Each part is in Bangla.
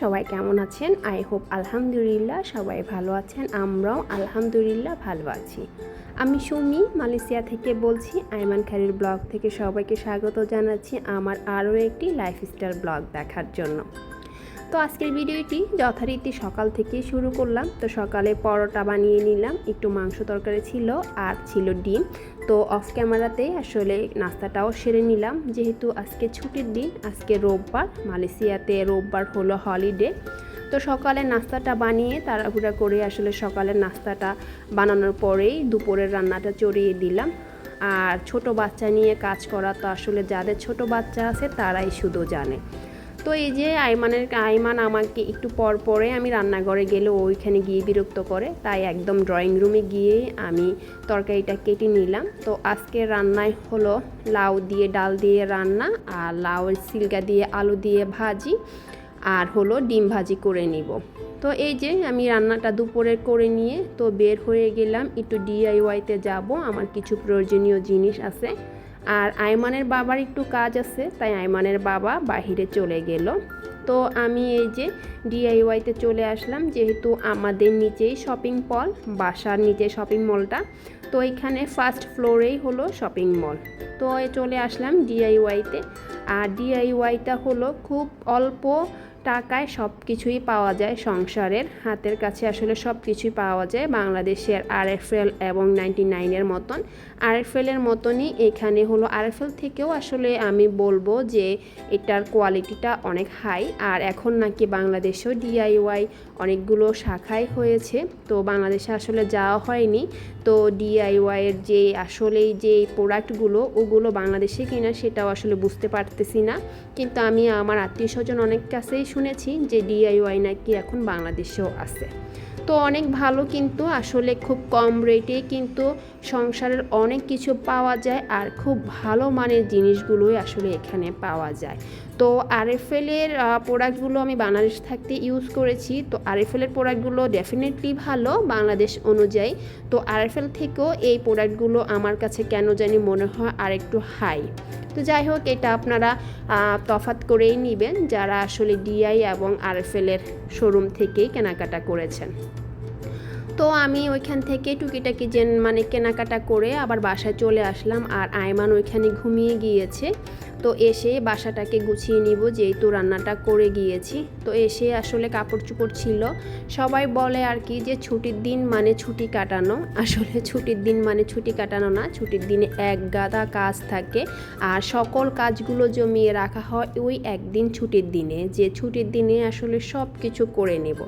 সবাই কেমন আছেন? আই হোপ আলহামদুলিল্লাহ সবাই ভালো আছেন, আমরাও আলহামদুলিল্লাহ ভালো আছি। আমি সুমি, মালয়েশিয়া থেকে বলছি, আইমান খারির ব্লগ থেকে সবাইকে স্বাগত জানাচ্ছি আমার আরও একটি লাইফস্টাইল ব্লগ দেখার জন্য। তো আজকের ভিডিওটি যথারীতি সকাল থেকে শুরু করলাম। তো সকালে পরোটা বানিয়ে নিলাম, একটু মাংস তরকারি ছিল আর ছিল ডিম। তো অফ ক্যামেরাতে আসলে নাস্তাটাও সেরে নিলাম। যেহেতু আজকে ছুটির দিন, আজকে রোববার, মালয়েশিয়াতে রোববার হলো হলিডে তো সকালে নাস্তাটা বানিয়ে তাড়াহুড়া করে আসলে সকালের নাস্তাটা বানানোর পরেই দুপুরের রান্নাটা চড়িয়ে দিলাম। আর ছোট বাচ্চা নিয়ে কাজ করা তো আসলে যাদের ছোট বাচ্চা আছে তারাই শুধু জানে। তো এই যে আইমানের, আইমান আমাকে একটু পর পরে আমি রান্নাঘরে গেলে ওইখানে গিয়ে বিরক্ত করে। তাই একদম ড্রয়িং রুমে গিয়ে আমি তরকারিটা কেটে নিলাম। তো আজকে রান্নায় হলো লাউ দিয়ে ডাল দিয়ে রান্না আর লাউয়ের সিলকা দিয়ে আলু দিয়ে ভাজি আর হলো ডিম ভাজি করে নিব। তো এই যে আমি রান্নাটা দুপুরে করে নিয়ে তো বের হয়ে গেলাম। একটু ডিআইওয়াইতে যাব। আমার কিছু প্রয়োজনীয় জিনিস আছে। আর আইমানের বাবার একটু কাজ আছে, তাই আইমানের বাবা বাহিরে চলে গেল। তো আমি এই যে ডিআইওয়াইতে চলে আসলাম, যেহেতু আমাদের নিচেই শপিং মল বাসার নিচে শপিং মলটা তো এখানে ফার্স্ট ফ্লোরেই হলো শপিং মল তো চলে আসলাম ডিআইওয়াইতে আর ডিআইওয়াইটা হলো খুব অল্প টাকায় সব কিছুই পাওয়া যায় সংসারের। হাতের কাছে আসলে সব কিছুই পাওয়া যায় বাংলাদেশের আরএফএল এবং নাইনটি নাইনের মতন। আরএফএলের মতনই এখানে হলো। আরএফএল থেকেও আসলে আমি বলব যে এটার কোয়ালিটিটা অনেক হাই। আর এখন নাকি বাংলাদেশেও ডিআইওয়াই অনেকগুলো শাখাই হয়েছে। তো বাংলাদেশে আসলে যাওয়া হয়নি। তো ডিআইওয়াইয়ের যে আসলেই যে প্রোডাক্টগুলো, ওগুলো বাংলাদেশে কিনা সেটাও আসলে বুঝতে পারতেছি না। কিন্তু আমি, আমার আত্মীয় স্বজন অনেক কাছেই শুনেছি যে ডিআইওয়াই নাকি এখন বাংলাদেশেও আছে। তো অনেক ভালো কিন্তু, আসলে খুব কম রেটে কিন্তু সংসারের অনেক কিছু পাওয়া যায় আর খুব ভালো মানের জিনিসগুলোই আসলে এখানে পাওয়া যায়। তো আরএফএলের প্রোডাক্টগুলো আমি বাংলাদেশ থাকতে ইউজ করেছি। তো আরএফএলের প্রোডাক্টগুলো ডেফিনেটলি ভালো বাংলাদেশ অনুযায়ী। তো আরএফএল থেকেও এই প্রোডাক্টগুলো আমার কাছে কেন জানি মনে হয় আর একটু হাই তো যাই হোক, এটা আপনারা তফাত করেই নেবেন যারা আসলে ডিআই এবং আরএফএলের শোরুম থেকেই কেনাকাটা করেছেন। তো আমি ওইখান থেকে টুকিটাকি যে মানে কেনাকাটা করে আবার বাসায় চলে আসলাম আর আয়মান ওইখানে ঘুমিয়ে গিয়েছে। তো এসে বাসাটাকে গুছিয়ে নিব, যেহেতু রান্নাটা করে গিয়েছি। তো এসে আসলে কাপড় চোপড় ছিল। সবাই বলে আর কি যে ছুটির দিন মানে ছুটি কাটানো। আসলে ছুটির দিন মানে ছুটি কাটানো না, ছুটির দিনে এক গাদা কাজ থাকে। আর সকল কাজগুলো জমিয়ে রাখা হয় ওই একদিন ছুটির দিনে, যে ছুটির দিনে আসলে সব কিছু করে নেব।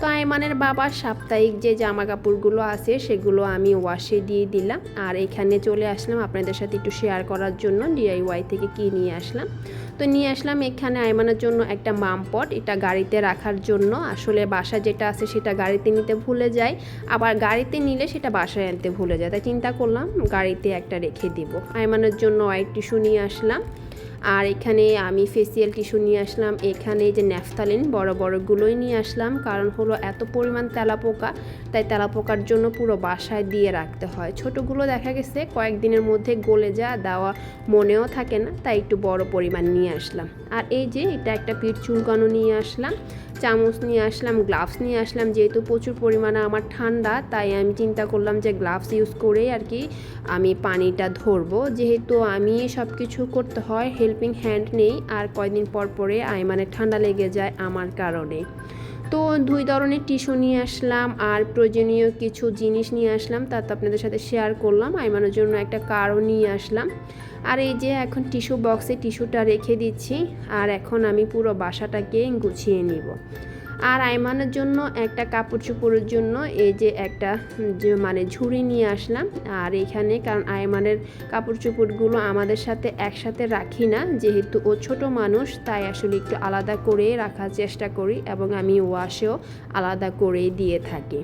তো আইমানের বাবার সাপ্তাহিক যে জামা কাপড়গুলো আছে, সেগুলো আমি ওয়াশে দিয়ে দিলাম। আর এখানে চলে আসলাম আপনাদের সাথে একটু শেয়ার করার জন্য ডিআইওয়াই থেকে কি নিয়ে আসলাম। তো নিয়ে আসলাম এখানে আইমানের জন্য একটা মামপট এটা গাড়িতে রাখার জন্য। আসলে বাসা যেটা আছে সেটা গাড়িতে নিতে ভুলে যায় আবার গাড়িতে নিলে সেটা বাসায় আনতে ভুলে যায় তাই চিন্তা করলাম, গাড়িতে একটা রেখে দিব। আইমানের জন্য ওয়াইট টিস্যু নিয়ে আসলাম। আর এখানে আমি ফেসিয়াল টিস্যু নিয়ে আসলাম। এখানে যে ন্যাফথালিন বড় বড়গুলোই নিয়ে আসলাম। কারণ হলো এত পরিমাণ তেলাপোকা, তাই তেলাপোকার জন্য পুরো বাসায় দিয়ে রাখতে হয়। ছোটোগুলো দেখা গেছে, কয়েকদিনের মধ্যে গলে যা দেওয়া মনেও থাকে না, তাই একটু বড় পরিমাণ নিয়ে আসলাম। আর এই যে এটা একটা পিঠ চুলকানো নিয়ে আসলাম, চামচ নিয়ে আসলাম গ্লাভস নিয়ে আসলাম। যেহেতু প্রচুর পরিমাণে আমার ঠান্ডা, তাই আমি চিন্তা করলাম যে গ্লাভস ইউজ করেই আর কি আমি পানিটা ধরবো। যেহেতু আমি সব কিছু করতে হয় হেল্পিং হ্যান্ড নেই, আর কয়দিন পর পরে আই মানে ঠান্ডা লেগে যায় আমার কারণে। তো দুই ধরনের টিস্যু নিয়ে আসলাম, আর প্রয়োজনীয় কিছু জিনিস নিয়ে আসলাম, তা তো আপনাদের সাথে শেয়ার করলাম আইমানোর জন্য একটা কারও নিয়ে আসলাম। আর এই যে এখন টিস্যু বক্সে টিস্যুটা রেখে দিচ্ছি, আর এখন আমি পুরো বাসাটাকে গুছিয়ে নিব। আর আইমানের জন্য একটা কাপড় চোপড়ের জন্য এই যে একটা মানে ঝুড়ি নিয়ে আসলাম। আর এখানে কারণ আইমানের কাপড় চোপড়গুলো আমাদের সাথে একসাথে রাখি না, যেহেতু ও ছোট মানুষ, তাই আসলে একটু আলাদা করে রাখার চেষ্টা করি এবং আমি ওয়াশেও আলাদা করে দিয়ে থাকি।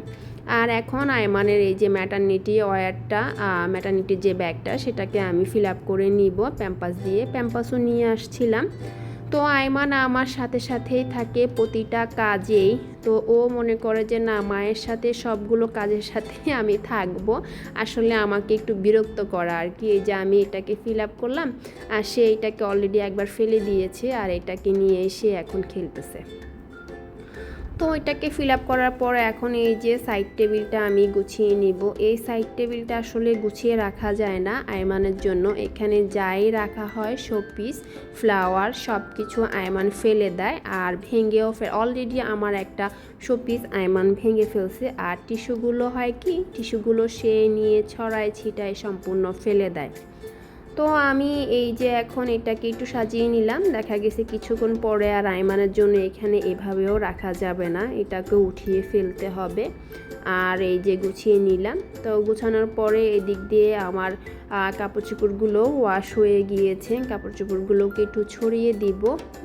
আর এখন আয়মানের এই যে ম্যাটার্নিটি ওয়ারটা ম্যাটার্নিটির যে ব্যাগটা সেটাকে আমি ফিল আপ করে নিব প্যাম্পাস দিয়ে। প্যাম্পাসও নিয়ে আসছিলাম। তো আয়মান আমার সাথে সাথেই থাকে প্রতিটা কাজেই। তো ও মনে করে যে, না, মায়ের সাথে সবগুলো কাজের সাথে আমি থাকব। আসলে আমাকে একটু বিরক্ত করা আর কি। এই যে, আমি এটাকে ফিল আপ করলাম, আর সে এটাকে অলরেডি একবার ফেলে দিয়েছে, আর এটাকে নিয়ে এসে এখন খেলতেছে। তো এটাকে ফিল আপ করার পর এখন এই যে সাইড টেবিলটা আমি গুছিয়ে নিব। এই সাইড টেবিলটা আসলে গুছিয়ে রাখা যায় না আয়মানের জন্য। এখানে যাই রাখা হয় শোপিস ফ্লাওয়ার সব কিছু আয়মান ফেলে দেয় আর ভেঙেও ফেল অলরেডি আমার একটা শোপিস আয়মান ভেঙে ফেলছে। আর টিস্যুগুলো হয় কি? টিস্যুগুলো সে নিয়ে ছড়ায়, ছিটায়, সম্পূর্ণ ফেলে দেয়। তো আমি এই যে এখন এটাকে একটু সাজিয়ে নিলাম। দেখা গেছে কিছুক্ষণ পরে আর আইমানের জন্য এখানে এভাবেও রাখা যাবে না। এটাকে উঠিয়ে ফেলতে হবে। আর এই যে গুছিয়ে নিলাম। তো গুছানোর পরে এদিক দিয়ে আমার কাপড় চোপড়গুলো ওয়াশ হয়ে গিয়েছে। কাপড় চোপড়গুলোকে একটু ছড়িয়ে দিব।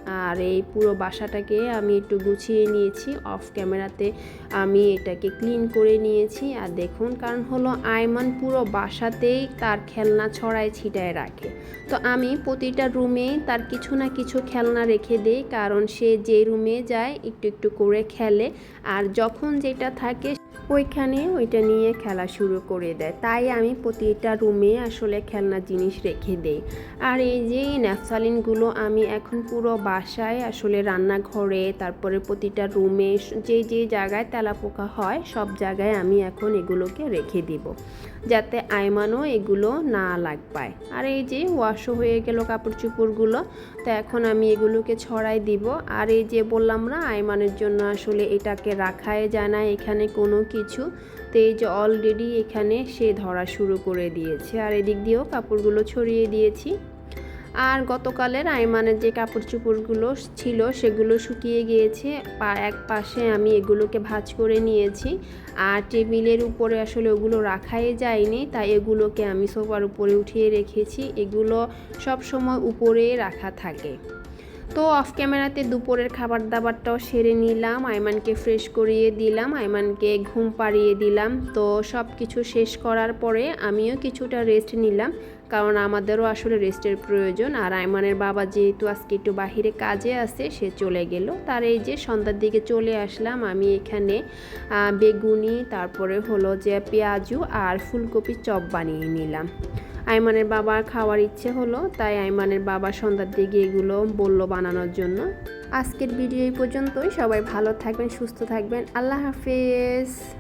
আর এই পুরো বাসাটাকে আমি একটু গুছিয়ে নিয়েছি। অফ ক্যামেরাতে আমি এটাকে ক্লিন করে নিয়েছি। আর দেখুন, কারণ হলো আয়মান পুরো বাসাতেই তার খেলনা ছড়ায় ছিটায় রাখে। তো আমি প্রতিটা রুমে তার কিছু না কিছু খেলনা রেখে দিই। কারণ সে যে রুমে যায়, একটু একটু করে খেলে। আর যখন যেটা থাকে ওইখানে ওইটা নিয়ে খেলা শুরু করে দেয়। তাই আমি প্রতিটা রুমে আসলে খেলনা জিনিস রেখে দেই। আর এই যে ন্যাপসালিনগুলো আমি এখন পুরো বাসায় আসলে রান্নাঘরে, তারপরে প্রতিটা রুমে যে যে জায়গায় তেলাপোকা হয়, সব জায়গায় আমি এখন এগুলোকে রেখে দিব। যাতে আয়মানও এগুলো না লাগ পায়। আর এই যে ওয়াশও হয়ে গেল কাপড় চোপড়গুলো তো এখন আমি এগুলোকে ছড়াই দিব। আর এই যে বললাম না, আয়মানের জন্য আসলে এটাকে রাখাই যায় না। এখানে কোনো কিছু। তো যে অলরেডি এখানে সে ধরা শুরু করে দিয়েছে। আর এদিক দিয়েও কাপড়গুলো ছড়িয়ে দিয়েছি। আর গতকালের আইমানের যে কাপড় চোপড়গুলো ছিল, সেগুলো শুকিয়ে গিয়েছে। পা, এক পাশে আমি এগুলোকে ভাজ করে নিয়েছি। আর টেবিলের উপরে আসলে ওগুলো রাখাই যায়নি, তাই এগুলোকে আমি সোফার উপরে উঠিয়ে রেখেছি। এগুলো সব সময় উপরে রাখা থাকে। তো অফ ক্যামেরাতে দুপুরের খাবার দাবারটাও সেরে নিলাম। আইমানকে ফ্রেশ করিয়ে দিলাম। আইমানকে ঘুম পাড়িয়ে দিলাম। তো সব কিছু শেষ করার পরে আমিও কিছুটা রেস্ট নিলাম। কারণ আমাদেরও আসলে রেস্টের প্রয়োজন। আর আইমানের বাবা যেহেতু আজকে একটু বাহিরে কাজে আছে, সে চলে গেল। তার এই যে সন্ধ্যার দিকে চলে আসলাম। আমি এখানে বেগুনি, তারপরে হলো যে পেঁয়াজু আর ফুলকপি চপ বানিয়ে নিলাম। আইমানের বাবার খাওয়ার ইচ্ছে হলো, তাই আইমানের বাবা সন্ধ্যার দিকে এগুলো বলল বানানোর জন্য। আজকের ভিডিও এই পর্যন্তই। সবাই ভালো থাকবেন, সুস্থ থাকবেন। আল্লাহ হাফেজ।